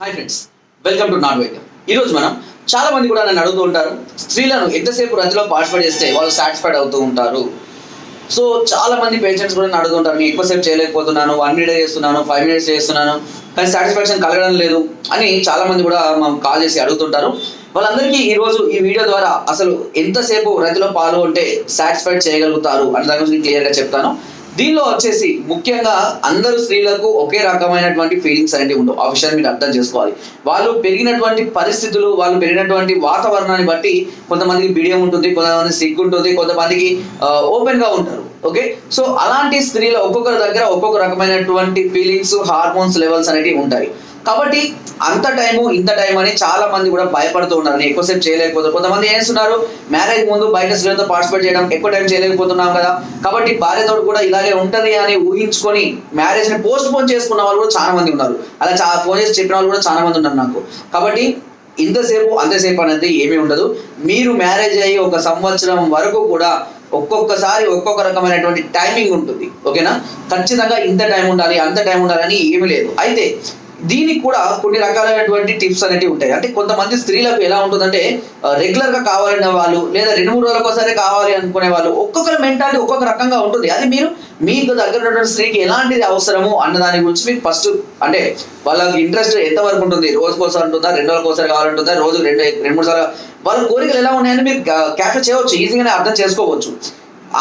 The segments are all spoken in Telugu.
హాయ్ ఫ్రెండ్స్ వెల్కమ్ టు నాన్ వైద్యం ఈరోజు మనం చాలా మంది కూడా నన్ను అడుగుతూ ఉంటారు స్త్రీలను ఎంతసేపు రంజులో పార్టిసిపేట్ చేస్తే వాళ్ళు సాటిస్ఫైడ్ అవుతూ ఉంటారు? సో చాలా మంది పేషెంట్స్ కూడా నన్ను అడుగుతుంటారు నేను ఎక్కువసేపు చేయలేకపోతున్నాను వన్ మినిట్ చేస్తున్నాను ఫైవ్ మినిట్స్ చేస్తున్నాను కానీ సాటిస్ఫాక్షన్ కలగడం లేదు అని చాలా మంది కూడా మనం కాల్ చేసి అడుగుతుంటారు వాళ్ళందరికీ ఈరోజు ఈ వీడియో ద్వారా అసలు ఎంతసేపు రంజులో పాల్గొంటే సాటిస్ఫైడ్ చేయగలుగుతారు అనే దాని గురించి క్లియర్గా చెప్తాను. దీనిలో వచ్చేసి ముఖ్యంగా అందరు స్త్రీలకు ఒకే రకమైనటువంటి ఫీలింగ్స్ అనేవి ఉండవు. ఆ విషయాన్ని మీరు అర్థం చేసుకోవాలి. వాళ్ళు పెరిగినటువంటి పరిస్థితులు వాళ్ళు పెరిగినటువంటి వాతావరణాన్ని బట్టి కొంతమందికి బిడియం ఉంటుంది కొంతమంది సిగ్గు ఉంటుంది కొంతమందికి ఓపెన్గా ఉంటారు. ఓకే? సో అలాంటి స్త్రీల ఒక్కొక్కరి దగ్గర ఒక్కొక్క రకమైనటువంటి ఫీలింగ్స్ హార్మోన్స్ లెవెల్స్ అనేవి ఉంటాయి. కాబట్టి అంత టైము ఇంత టైం అని చాలా మంది కూడా భయపడుతూ ఉన్నారు. నేను ఎక్కువసేపు చేయలేకపోతే కొంతమంది ఏం చేస్తున్నారు? మ్యారేజ్ ముందు బయట స్త్రీలతో పార్టిసిపేట్ చేయడం ఎక్కువ టైం చేయలేకపోతున్నాం కదా. కాబట్టి భార్యతో కూడా ఇలాగే ఉంటది అని ఊహించుకొని మ్యారేజ్ని పోస్ట్ పోన్ చేసుకున్న వాళ్ళు కూడా చాలా మంది ఉన్నారు. అలా చాలా ఫోన్ చేసి చెప్పిన వాళ్ళు కూడా చాలా మంది ఉన్నారు నాకు. కాబట్టి ఇంతసేపు అంతసేపు అనేది ఏమీ ఉండదు. మీరు మ్యారేజ్ అయ్యి ఒక సంవత్సరం వరకు కూడా ఒక్కొక్కసారి ఒక్కొక్క రకమైనటువంటి టైమింగ్ ఉంటుంది. ఓకేనా? ఖచ్చితంగా ఇంత టైం ఉండాలి అంత టైం ఉండాలని ఏమీ లేదు. అయితే దీనికి కూడా కొన్ని రకాలైనటువంటి టిప్స్ అనేవి ఉంటాయి. అంటే కొంతమంది స్త్రీలకు ఎలా ఉంటుందంటే రెగ్యులర్గా కావాలనే వాళ్ళు లేదా రెండు మూడు రోజులకు ఒకసారి కావాలి అనుకునే వాళ్ళు ఒక్కొక్కరి మెంటాలిటీ ఒక్కొక్క రకంగా ఉంటుంది. అది మీరు మీకు దగ్గర ఉన్నటువంటి స్త్రీకి ఎలాంటిది అవసరము అన్న దాని గురించి మీకు ఫస్ట్ అంటే వాళ్ళకి ఇంట్రెస్ట్ ఎంత వరకు ఉంటుంది రోజుకోసారి ఉంటుందా? రెండు రోజులకు ఒకసారి కావాలంటుందా? రోజు రెండు రెండు మూడు సార్లు వాళ్ళ కోరికలు ఎలా ఉన్నాయని మీరు క్యాప్చర్ చేయవచ్చు. ఈజీగానే అర్థం చేసుకోవచ్చు.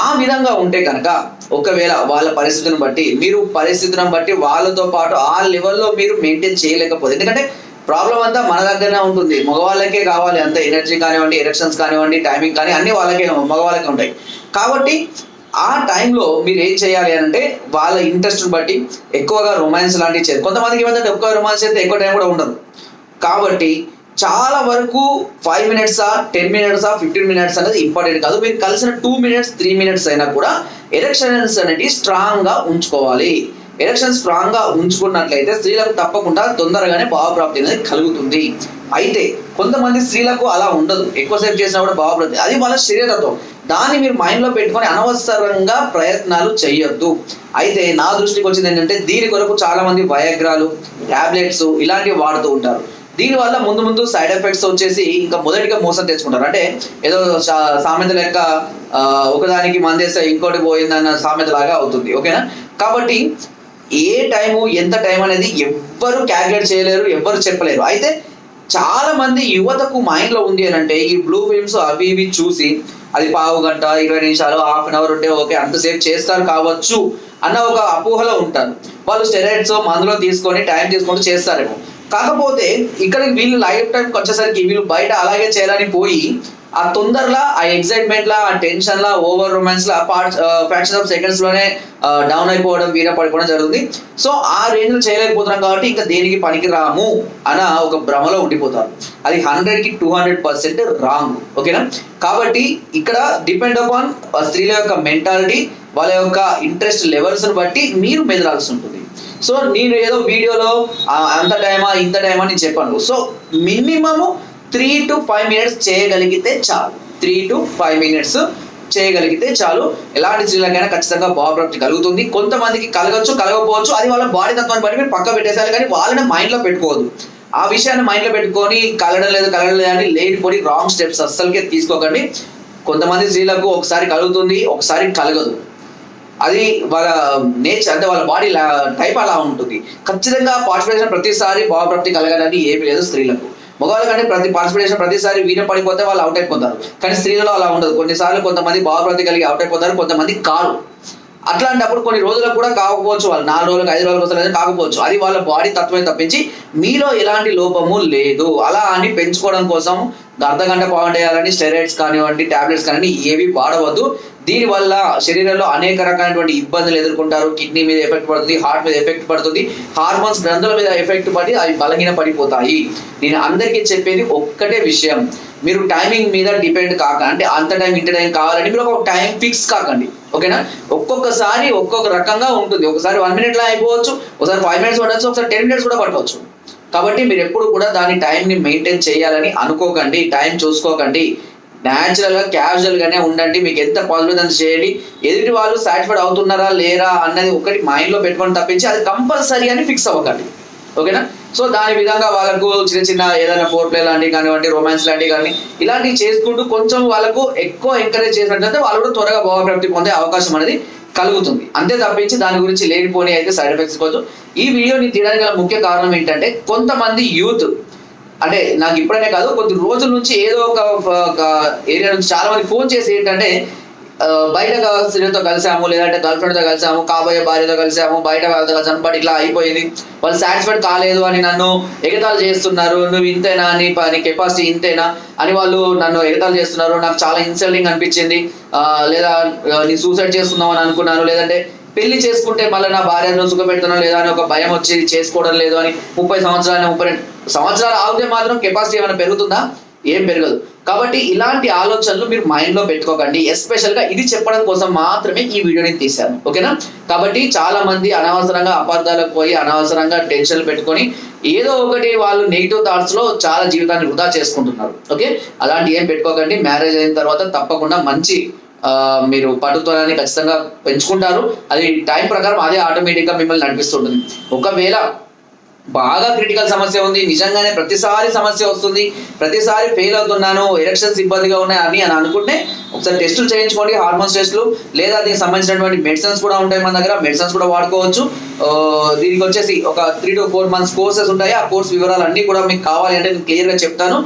ఆ విధంగా ఉంటే కనుక ఒకవేళ వాళ్ళ పరిస్థితిని బట్టి మీరు పరిస్థితిని బట్టి వాళ్ళతో పాటు ఆ లెవెల్లో మీరు మెయింటైన్ చేయలేకపోతే ఎందుకంటే ప్రాబ్లం అంతా మన దగ్గరనే ఉంటుంది. మగవాళ్ళకే కావాలి అంత ఎనర్జీ కానివ్వండి ఎలక్షన్స్ కానివ్వండి టైమింగ్ కానీ అన్ని వాళ్ళకే మగవాళ్ళకే ఉంటాయి. కాబట్టి ఆ టైంలో మీరు ఏం చేయాలి అంటే వాళ్ళ ఇంట్రెస్ట్ బట్టి ఎక్కువగా రొమాన్స్ లాంటివి చేయాలి. కొంతమందికి ఏమంటే ఎక్కువ రొమాన్స్ అయితే ఎక్కువ టైం కూడా ఉండదు. కాబట్టి చాలా వరకు ఫైవ్ మినిట్సా టెన్ మినిట్సా ఫిఫ్టీన్ మినిట్స్ అనేది ఇంపార్టెంట్ కాదు. మీరు కలిసిన టూ మినిట్స్ త్రీ మినిట్స్ అయినా కూడా ఎలక్షన్స్ అనేది స్ట్రాంగ్గా ఉంచుకోవాలి. ఎలక్షన్ స్ట్రాంగ్గా ఉంచుకున్నట్లయితే స్త్రీలకు తప్పకుండా తొందరగానే భావప్రాప్తి అనేది కలుగుతుంది. అయితే కొంతమంది స్త్రీలకు అలా ఉండదు. ఎక్కువసేపు చేసినా కూడా భావప్రాప్తి అది వాళ్ళ శరీరతో దాన్ని మీరు మైండ్లో పెట్టుకొని అనవసరంగా ప్రయత్నాలు చేయొద్దు అయితే నా దృష్టికి వచ్చింది ఏంటంటే దీని కొరకు చాలా మంది వయగ్రాలు టాబ్లెట్స్ ఇలాంటివి వాడుతూ ఉంటారు. దీనివల్ల ముందు ముందు సైడ్ ఎఫెక్ట్స్ వచ్చేసి ఇంకా మొదటిగా మోసం తెచ్చుకుంటారు. అంటే ఏదో సా- సామెత లెక్క ఒకదానికి మందేస్తే ఇంకోటి పోయిందన్న సామెత లాగా అవుతుంది. ఓకేనా? కాబట్టి ఏ టైము ఎంత టైం అనేది ఎవ్వరు క్యాల్కులేట్ చేయలేరు ఎవ్వరు చెప్పలేరు. అయితే చాలా మంది యువతకు మైండ్లో ఉంది అని అంటే ఈ బ్లూ ఫిల్మ్స్ అవి ఇవి చూసి అది పావు గంట ఇరవై నిమిషాలు హాఫ్ అన్ అవర్ ఉంటే ఓకే అంతసేపు చేస్తారు కావచ్చు అన్న ఒక అపోహలో ఉంటారు. వాళ్ళు స్టెరాయిడ్స్ మందులో తీసుకొని టైం తీసుకుంటూ చేస్తారేమో. కాకపోతే ఇక్కడ వీళ్ళు లైఫ్ టైం వచ్చేసరికి వీళ్ళు బయట అలాగే చేయాలని పోయి ఆ తొందరలా ఆ ఎక్సైట్మెంట్ లా ఆ టెన్షన్ లా ఓవర్ రొమాన్స్ లా పార్ట్స్ ఫ్యాక్షన్ ఆఫ్ సెకండ్స్లోనే డౌన్ అయిపోవడం వీర పడిపోవడం జరుగుతుంది. సో ఆ రేంజ్లో చేయలేకపోతున్నాం కాబట్టి ఇంకా దేనికి పనికి రాము అన్న ఒక భ్రమలో ఉండిపోతారు. అది హండ్రెడ్కి టూ హండ్రెడ్ పర్సెంట్ రాంగ్ ఓకేనా? కాబట్టి ఇక్కడ డిపెండ్ అపాన్ స్త్రీల యొక్క మెంటాలిటీ వాళ్ళ యొక్క ఇంట్రెస్ట్ లెవెల్స్ బట్టి మీరు మెదలాల్సి ఉంటుంది. సో నేను ఏదో వీడియోలో అంత టైమా ఇంత టైమా నేను చెప్పాను. So minimum three to five minutes చేయగలిగితే చాలు. త్రీ టు ఫైవ్ మినిట్స్ చేయగలిగితే చాలు. ఎలాంటి స్త్రీలకైనా ఖచ్చితంగా భావప్రాప్తి కలుగుతుంది. కొంతమందికి కలగచ్చు కలగకపోవచ్చు. అది వాళ్ళ బాడీ తత్వాన్ని బట్టి మీరు పక్క పెట్టేసారు కానీ వాళ్ళని మైండ్లో పెట్టుకోవద్దు. ఆ విషయాన్ని మైండ్లో పెట్టుకొని కలగడం లేదు కలగడం లేదు అని లేనిపోయి రాంగ్ స్టెప్స్ అస్సలకే తీసుకోకండి. కొంతమంది స్త్రీలకు ఒకసారి కలుగుతుంది ఒకసారి కలగదు. అది వాళ్ళ నేచర్ అంటే వాళ్ళ బాడీ టైప్ అలా ఉంటుంది. ఖచ్చితంగా పార్టిసిపేషన్ ప్రతిసారి భావప్రాప్తి కలగాలని ఏమీ లేదు స్త్రీలకు. మగవాళ్ళ కంటే ప్రతి పార్టిసిపేషన్ ప్రతిసారి వీణ పడిపోతే వాళ్ళు అవుట్ అయిపోతారు. కానీ స్త్రీలలో అలా ఉండదు. కొన్నిసార్లు కొంతమంది భావప్రాప్తి కలిగి అవుట్ అయిపోతారు కొంతమంది కారు. అట్లాంటప్పుడు కొన్ని రోజులకు కూడా కాకపోవచ్చు వాళ్ళు నాలుగు రోజులకు ఐదు రోజులకు వస్తారు కాకపోవచ్చు. అది వాళ్ళ బాడీ తత్వమే తప్పించి మీలో ఎలాంటి లోపము లేదు. అలా అని పెంచుకోవడం కోసం అర్ధ గంట పావు స్టెరాయిడ్స్ కానివ్వండి టాబ్లెట్స్ కానివ్వండి ఏవి వాడవద్దు. దీనివల్ల శరీరంలో అనేక రకాలైనటువంటి ఇబ్బందులు ఎదుర్కొంటారు. కిడ్నీ మీద ఎఫెక్ట్ పడుతుంది హార్ట్ మీద ఎఫెక్ట్ పడుతుంది. హార్మోన్స్ గ్రంథుల మీద ఎఫెక్ట్ పడి అవి బలహీన పడిపోతాయి నేను అందరికీ చెప్పేది ఒక్కటే విషయం. మీరు టైమింగ్ మీద డిపెండ్ కాక అంటే అంత టైం ఇంత టైం కావాలంటే మీరు ఒక టైం ఫిక్స్ కాకండి. ఓకేనా ఒక్కొక్కసారి ఒక్కొక్క రకంగా ఉంటుంది. ఒకసారి వన్ మినిట్లో అయిపోవచ్చు ఒకసారి ఫైవ్ మినిట్స్ పట్టవచ్చు ఒకసారి టెన్ మినిట్స్ కూడా పట్టవచ్చు కాబట్టి మీరు ఎప్పుడు కూడా దాని టైంని మెయింటైన్ చేయాలని అనుకోకండి టైం చూసుకోకండి. న్యాచురల్గా క్యాజువల్గానే ఉండండి. మీకు ఎంత పాజిబుల్ అంత చేయండి. ఎదుటి వాళ్ళు సాటిస్ఫైడ్ అవుతున్నారా లేరా అన్నది ఒకటి మైండ్లో పెట్టుకొని తప్పించి అది కంపల్సరీ అని ఫిక్స్ అవ్వకండి. ఓకేనా సో దాని విధంగా వాళ్ళకు చిన్న చిన్న ఏదైనా ఫోర్ ప్లే లాంటివి కానివ్వండి రొమాన్స్ లాంటివి కానీ ఇలాంటివి చేసుకుంటూ కొంచెం వాళ్ళకు ఎక్కువ ఎంకరేజ్ చేసినట్లయితే వాళ్ళు కూడా త్వరగా భావప్రాప్తి పొందే అవకాశం అనేది కలుగుతుంది. అంతే తప్పించి దాని గురించి లేనిపోని అయితే సైడ్ ఎఫెక్ట్స్ కోసం ఈ వీడియోని తీయడానికి గల ముఖ్య కారణం ఏంటంటే కొంతమంది యూత్ అంటే నాకు ఇప్పుడనే కాదు కొద్ది రోజుల నుంచి ఏదో ఒక ఏరియా నుంచి చాలా మంది ఫోన్ చేసి ఏంటంటే బయట స్త్రీలతో కలిసాము లేదంటే గర్ల్ ఫ్రెండ్తో కలిసాము కాబోయే భార్యతో కలిసాము బయట వాళ్ళతో కలిసాము బట్ ఇట్లా అయిపోయింది. వాళ్ళు సాటిస్ఫైడ్ కాలేదు అని నన్ను ఎగతాలు చేస్తున్నారు నువ్వు ఇంతేనా? నీ నీ కెపాసిటీ ఇంతేనా? అని వాళ్ళు నన్ను ఎగతాలు చేస్తున్నారు. నాకు చాలా ఇన్సల్టింగ్ అనిపించింది. లేదా నీ సూసైడ్ చేసుకుందాం అని అనుకున్నాను లేదంటే పెళ్ళి చేసుకుంటే మళ్ళీ నా భార్యను సుఖపెడుతున్నా లేదా అని ఒక భయం వచ్చి చేసుకోవడం లేదు అని ముప్పై సంవత్సరాలు ముప్పై సంవత్సరాలు ఆగితే మాత్రం కెపాసిటీ ఏమైనా పెరుగుతుందా? ఏం పెరగదు. కాబట్టి ఇలాంటి ఆలోచనలు మీరు మైండ్లో పెట్టుకోకండి. ఎస్పెషల్గా ఇది చెప్పడం కోసం మాత్రమే ఈ వీడియోని తీశాను. ఓకేనా? కాబట్టి చాలా మంది అనవసరంగా అపార్థాలకు పోయి అనవసరంగా టెన్షన్లు పెట్టుకొని ఏదో ఒకటి వాళ్ళు నెగిటివ్ థాట్స్లో చాలా జీవితాన్ని వృధా చేసుకుంటున్నారు. ఓకే? అలాంటి ఏం పెట్టుకోకండి. మ్యారేజ్ అయిన తర్వాత తప్పకుండా మంచి మీరు పట్టుదలని ఖచ్చితంగా పెంచుకుంటారు. అది టైం ప్రకారం అదే ఆటోమేటిక్గా మిమ్మల్ని నడిపిస్తుంటుంది. ఒకవేళ బాగా క్రిటికల్ సమస్య ఉంది. నిజంగానే ప్రతిసారి సమస్య వస్తుంది. ప్రతిసారి ఫెయిల్ అవుతున్నాను. ఎలక్షన్స్ ఇబ్బందిగా ఉన్నాయి అని అని అనుకుంటే ఒకసారి టెస్టులు చేయించుకోండి. హార్మోన్స్ టెస్టులు లేదా దీనికి సంబంధించినటువంటి మెడిసిన్స్ కూడా ఉంటాయి మన దగ్గర. మెడిసిన్స్ కూడా వాడుకోవచ్చు. దీనికి వచ్చేసి ఒక three to four months courses ఉంటాయి. ఆ కోర్స్ వివరాలు అన్నీ కూడా మీకు కావాలి అంటే నేను క్లియర్గా చెప్తాను.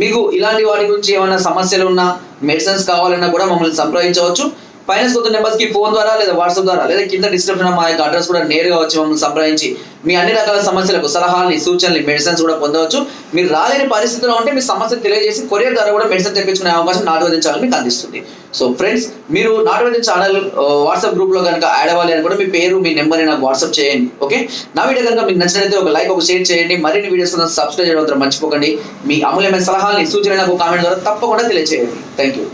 మీకు ఇలాంటి వాటి గురించి ఏమైనా సమస్యలు ఉన్నా మెడిసిన్స్ కావాలన్నా కూడా మమ్మల్ని సంప్రదించవచ్చు. ఫైనాన్స్ కొత్త నెంబర్స్కి ఫోన్ ద్వారా లేదా వాట్సాప్ ద్వారా లేదా కింద డిస్క్రిప్షన్ మా యొక్క అడ్రస్ కూడా నేరుగా వచ్చి మమ్మల్ని సంప్రదించి మీ అన్ని రకాల సమస్యలకు సలహాలని సూచనలు మెడిసిన్స్ కూడా పొందవచ్చు. మీరు రాలేని పరిస్థితిలో ఉంటే మీ సమస్యను తెలియజేసి కొరియర్ ద్వారా కూడా మెడిసిన్ తెప్పించుకునే అవకాశం నాటువైద్యం ఛానల్ మీకు అందిస్తుంది. సో ఫ్రెండ్స్ మీరు నాటువైద్యం ఛానల్ వాట్సాప్ గ్రూప్లో కనుక యాడ్ అవ్వాలి అని కూడా మీ పేరు మీ నెంబర్ నాకు వాట్సాప్ చేయండి ఓకే నా వీడియో కనుక మీకు నచ్చినట్లయితే ఒక లైక్ ఒక షేర్ చేయండి. మరిన్ని వీడియోస్ కోసం సబ్స్క్రైబ్ చేయడం మర్చిపోకండి. మీ అమూల్యమైన సలహాలని సూచనలు నాకు కామెంట్ ద్వారా తప్పకుండా తెలియజేయండి. Thank you